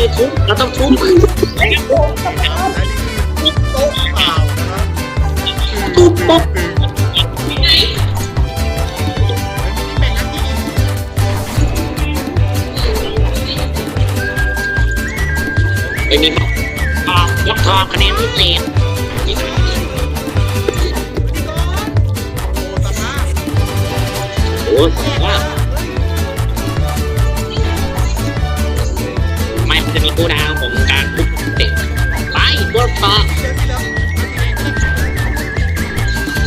คือทุบเราต้องทุบอันนี้คือโต๊ะเปล่านะครับทุบปุ๊บมันมีแบ่งหน้าที่อีกไม่มีอกยกทองคะแนนพิเศษพิธีกรโอ้สภาพโอ้โหว่า จะมีกูดาวของการทุบเตะไปตัวต่อเดี๋ยวที่แล้วมันมีแรง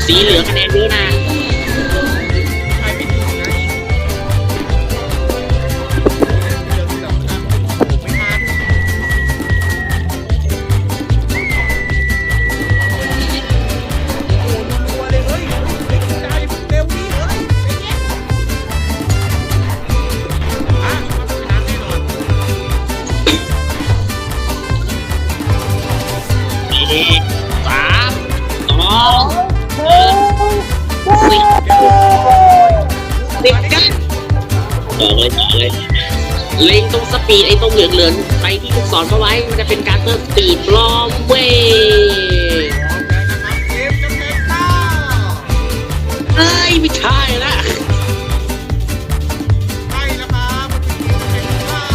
สีเหลืองคะแนนเยอะนะ สิบสิบกันต่อเลยต่อเลยเล็งตรงสปีดไอ้ตรงเหลืองเหลืองๆไปที่ลูกศรเขาไว้ มันจะเป็นการเติมสปีดลอมเว้ยพร้อมแล้วนะครับเกมจะเป็นต้าเอ้ยไม่ใช่ละใช่นะครับมันเป็นเกมจะเป็นต้า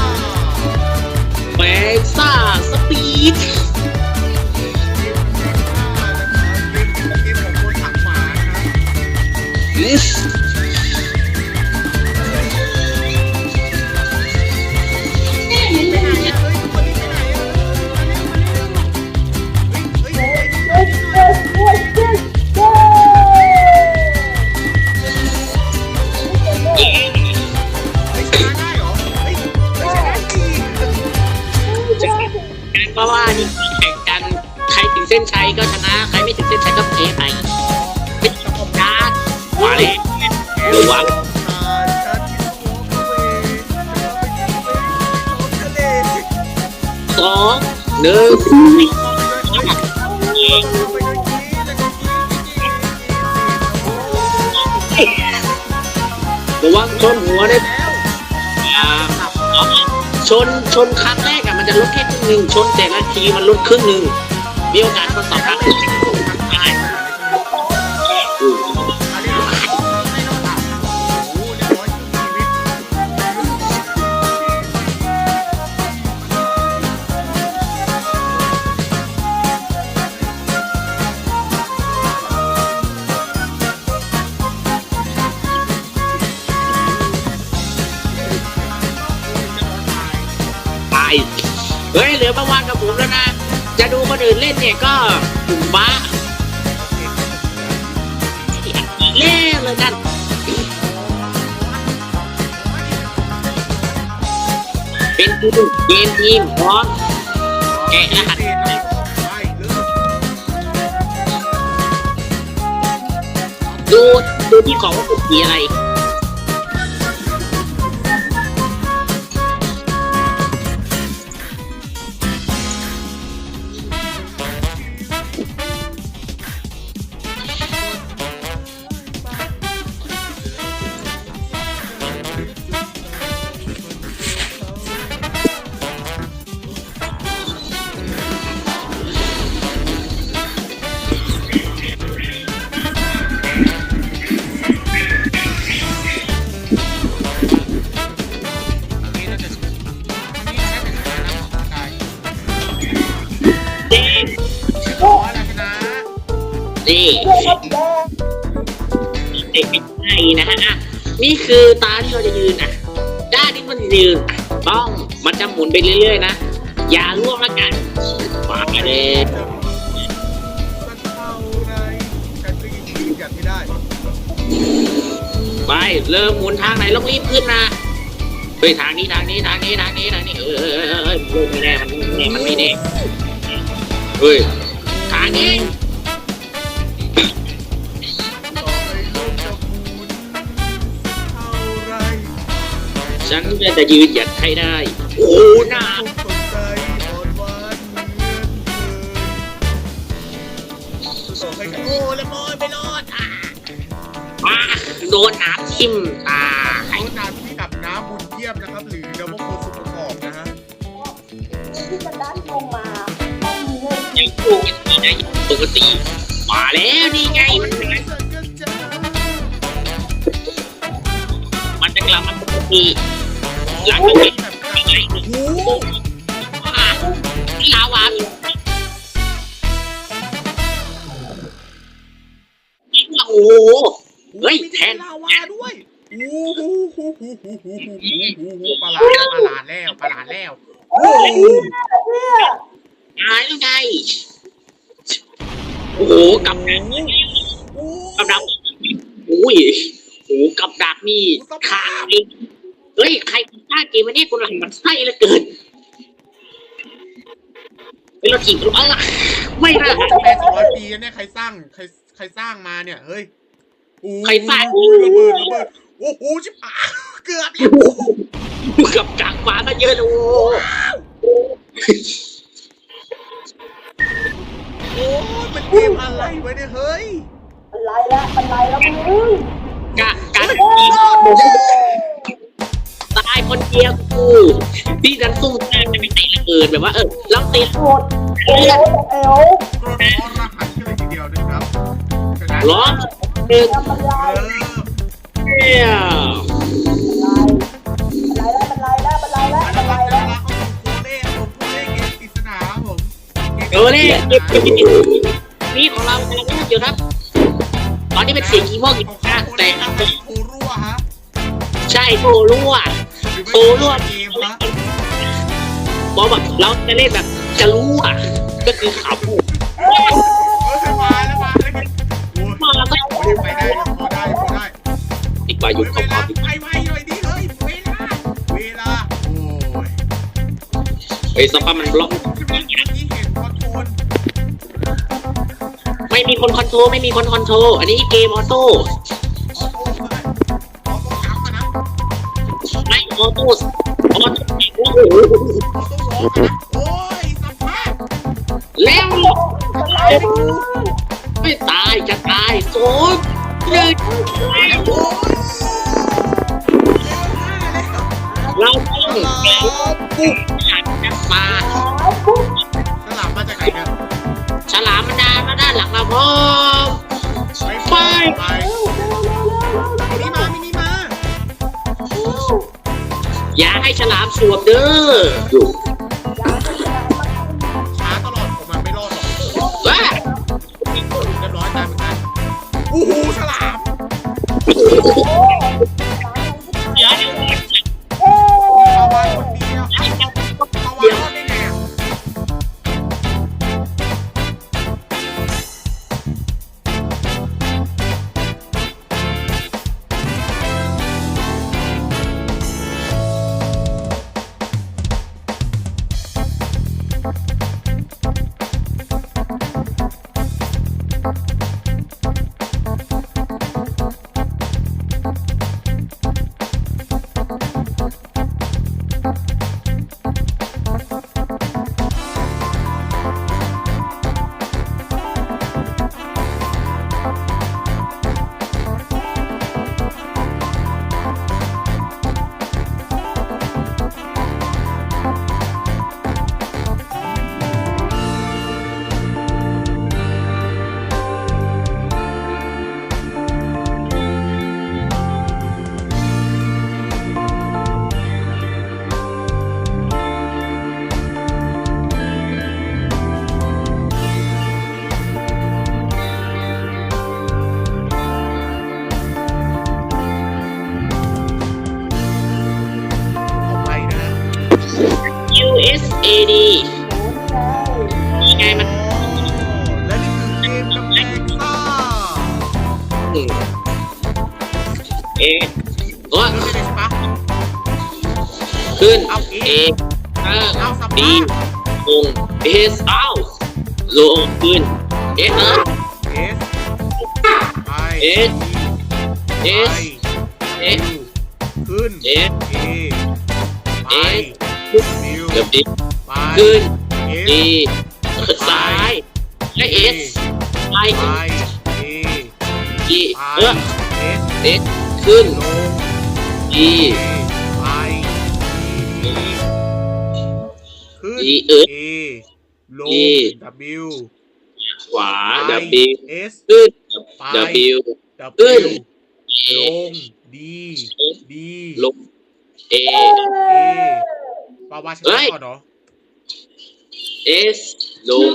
แบงซ่าสปีด นะครับไปไหนอะเฮ้ยทุกคนนี่ไปไหนอะมาเร็วมาเร็วเฮ้ยเฮ้ยเฮ้ยเฮ้ยเย้เฮ้ยชนะได้เหรอเฮ้ยเฮ้ยชนะดีเพราะว่านี่แข่งกัน ใครถึงเส้นชัยก็ชนะ ใครไม่ถึงเส้นชัยก็แพ้ไป มาเลยระวังอ่าฉันคิดว่าเวฉันไปกินเวท้องสองหนึ่งยิงระวังชนหัวได้อ่าชนชนครั้งแรกอะมันจะลดแค่ครึ่งหนึ่งชนแต่ละทีมันลดครึ่งหนึ่งมีโอกาสทดสอบครั้ง ไปเฮ้ยเหลือประวันกับผมแล้วนะ จะดูคนอื่นเล่นเนี่ยก็กลุ่มบ้าเล่นเลยกันเป็นทีมเกมทีมพร้อมแกะรหัสดูดูที่ของว่าเป็นสีอะไร เด็กไทยนะฮะอะนี่คือตาที่เราจะยืนอะ ด้านนี้มันยืนอะต้องมันจะหมุนไปเรื่อยๆนะ อย่าล่วงละกันมาเลยไปเริ่มหมุนทางไหนต้องรีบขึ้นนะเฮ้ยทางนี้ทางนี้ทางนี้ทางนี้ทางนี้เออเออเออเออเออไม่แน่มันไม่แน่มันไม่แน่เฮ้ยทางนี้ ฉันจะจะยืนหยัดให้ได้ โอ้หน้าโอ้แล้วบอยไม่รอดอะมาโดนหนามทิ่มตาเขานำที่อาบน้ำบุญเทียมนะครับ หรือเดมโคสุประกอบนะฮะจะดันลงมาต้องมีเงินยังปลูกยังไงปกติมาแล้วนี่ไงมันเป็นไงเกิดเกิดเจอมันจะกลับมาปกติ หลังจากนี้ยังไงโอ้โหอะลาวาโอ้โหเฮ้ยแทนลาวาด้วยโอ้โหประหลาดประหลาดแล้วประหลาดแล้วโอ้ยตายแล้วไงโอ้โหกับดักกับดักโอ้ยโอ้กับดักนี่ขาด เองเฮ้ยใครกล้าเกมวันนี้กูหลังมันไส้เหลือเกินเฮ้ยเราถีบเราอะไรไม่น่าแม่สองร้อยปีเนี่ยใครสร้างใครใครสร้างมาเนี่ยเฮ้ยโอ้ใครสร้างโอ้ยระเบิดระเบิดโอ้โหชิบหายเกือบแล้วกับดักมาก็เยอะเลยโอ้โหโอ้ยมันเกมอะไรวะเนี่ยเฮ้ยมันไรแล้วมันไรแล้วมึงกะการโอ้ยรอดต เดียวกูพี่ดันสู้ตายจะไปเตะระเบิดแบบว่า เออเราเตะโกรธเอวเอวกรอรหัสกันเลยทีเดียวนะครับฉะนั้นล้อมหนึ่งทำมันไรเออเนี่ยมันไรแล้วมันไรแล้วมันไรแล้วอัมันนดัไรบแล้วเวลาเขาส่งโคเล่ผมโคเล่เกมปริศนาครับผมโอ้เนี่ยนี่ของเรากำลังเล่นอยู่ครับ ตอนนี้เป็นเสียงคีย์บอร์ดกีของตาเขาร์โคแต่เล่ครับโครั่วฮะใช่โครั่ว หรือไม่โครั่วเกมฮะบอกว่าเราจะเล่นแบบจะรู้อะ ก็คือขับเออมาแล้วมาแล้วโอ้ยมาแล้วก็ไปได้พอได้พอได้ดีกว่าอยู่เวของลาเขาไปไวหน่อยดิเฮ้ยเวลาเวลาโอ้ยไอ้สปามันบล็อกใช่ไมเมื่อกี้เห็นคอนโทรลไม่มีคนคอนโทรลไม่มีคนคอนโทรลอันนี้เกมออโต้ ออโต้ออโต้โอ้โหโต้ร้องอะนะโอ้ยสภาพแล้วไม่ตายจะตายโซ่เลยแล้วโอ้ยเราต้องฉลาปุ๊บหันกันมาเอาปุ๊บฉลามมาจากไหนเนี่ยฉลามมันดามาด้านหลังเราพร้อ อย่าให้ฉลามสวมเด้อช้าตลอดผมมันไม่รอดหรอกว้าเรียบร้อยตายเหมือนกันโอ้โหฉลาม เเอโอ้เริ่มได้เลยใช่ปะขึ้นเอาเอเอเอเอาสดีภาพลงเอสเอาลงขึ้นเอสนะเอสไปเอสเอไปสเอสขึ้นเอสเอไปเอสบิวเดี๋ยวดิไปขึ้นเอดีซ้ายและเอสไปไปเอดีไปเออเอสเอส ขึ้นลงดีเอไปดีขึ้นน E เออ A ลง E W ขวา ไป W S ขึ้น ไป W ขึ้ W น A ลง D D ลง A A ปาวาชเฮ้นะยก่อนเนาะ S ลง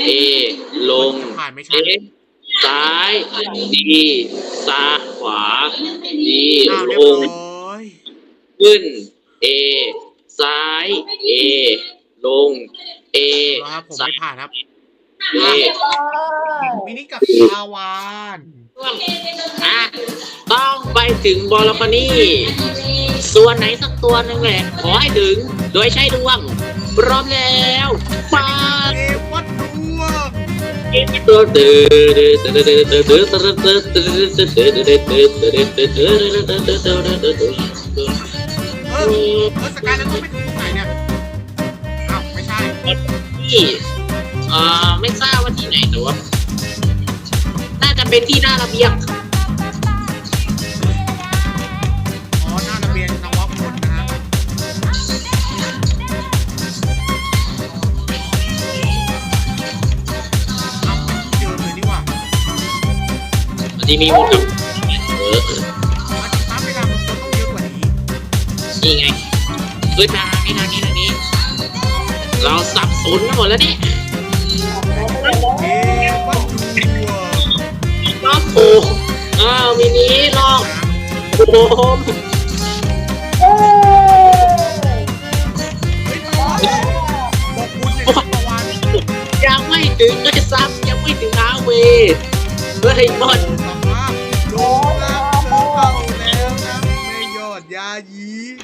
A ลงผ่านไม่ชัน S ซ้าย D ซ้ายขวา D อ้าวเรียลบง ร้อย ขึ้น A ซ้าย A ลง A แล้วครับผมซ้าไม่ย ผ่านครับ A มินิกับชาวานอะต้องไปถึงบอลคอนี่ ส่วนไหนสักตัวหนึ่งแหละ ขอให้ถึง โดยใช้ดวง พร้อมแล้วมา เออเออสกายแล้วต้ไหนเนี่ยอ้าไม่ใช่ที่อ่อไม่ทราบว่าที่ไหนแต่ว่าน่าจะเป็นที่หน้าระเบียงครั มันจะมีหมดครับเออมันจะช้าเวลามันคนต้องเยอะกว่านี้นี่ไงคือทางนี้ทางนี้ทางนี้ เราสับสนกันหมดแล้วเนี่ยเกมวัดดวงรอบโอ้อ้าวมินิลอกโอมเอ้ยยปาวานบอกคุณเนี่ยปาวานยังไม่ถึงเลยซ้ำยังไม่ถึงฮาเวเฮ้ยบอล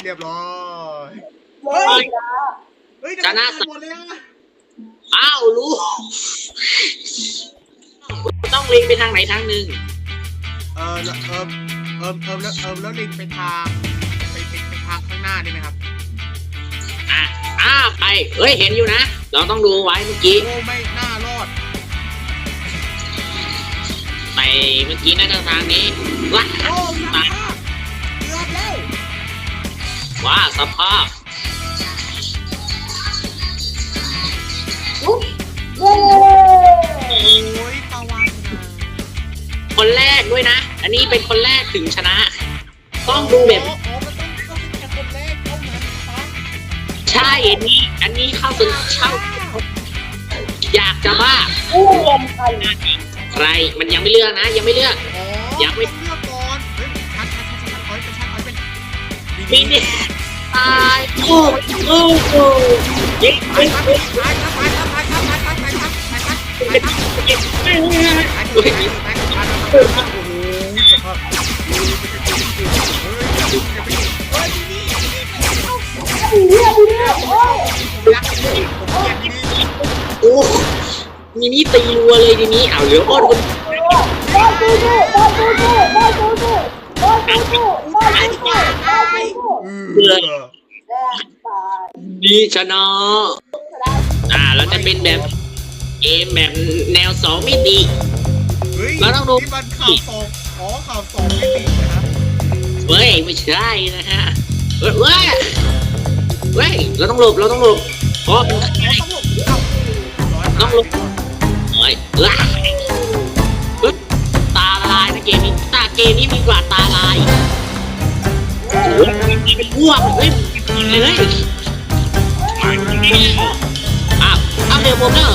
รียบร้อยเฮ้ยจ้าเฮ้ยจะได้หมดแล้วนะอ้าวรู้ต้องเล็งไปทางไหนทางหนึ่งเออแล้วเออเออเออแล้วเออแล้วลิงไปทางไปไปไปทางข้างหน้าได้ไหมครับ อะอ้าไปเฮ้ยเห็นอยู่นะ เราต้องดูไว้เมื่อกี้ โอ้ไม่น่ารอดไปเมื่อกี้น่าจะทางนี้ว้าโอ้สภ ว่าสภาพอุ๊ยเย้โอ้ยปาวานนะคนแรกด้วยนะ อันนี้เป็นคนแรกถึงชนะ ต้องดูแบบอ๋ออ๋อมันต้องต้องเป็นแค่คนแรกเท่านั้นนะครับใช่อันนี้อันนี้เข้าถึงเข้าอยากจะบ้าอู้รวมกันใครมันยังไม่เลือกนะ ยังไม่เลือก อ๋อยังไม่ ต้องเลือกก่อนเฮ้ยชัดชัดชัดชัดถอยเป็นชัดถอยเป็นมินิ ตายโอ้โหโอ้โหยิงไปยิงครับยิงไปครับไปครับไปครับไปครับไปครับไปครับไปครับยิงยิงยิงยไปครับไปครับโอ้โหสภาพเฮ้ยจะไปเฮ้ยนี่นี่ไปแล้วไอ้เหี้ยไอ้เหี้ยโอ้มีนี่ตีรัวเลยทีนี้เอาเหลืออ้อนคนบ้านกูสู้บ้านกูสู้บ้านกูสู้บ้านกูสู้บ้านกูสู้บ้านกูสู้เออแน่ตาย ดีชนะ อ่า เราจะเป็นแบบเกมแบบแนวสองมิติ เฮ้ยเราต้องดู นี่มันข่าวสองอ๋อข่าวสองมิตินะครับเฮ้ย ไม่ใช่นะฮะเฮ้ยเว้ย เว้ย เราต้องหลบ เราต้องหลบเพราะมันอ๋อต้องหลบเอ้าร้อยต้องหลบเฮ้ยเฮ้ยเฮ้ยตาลายนะเกมนี้ ตาเกมนี้มีกว่าตาลายโอ้ยเป็นพวกเฮ้ยเลย อ้าวเอาเดี๋ยวผมเนอะ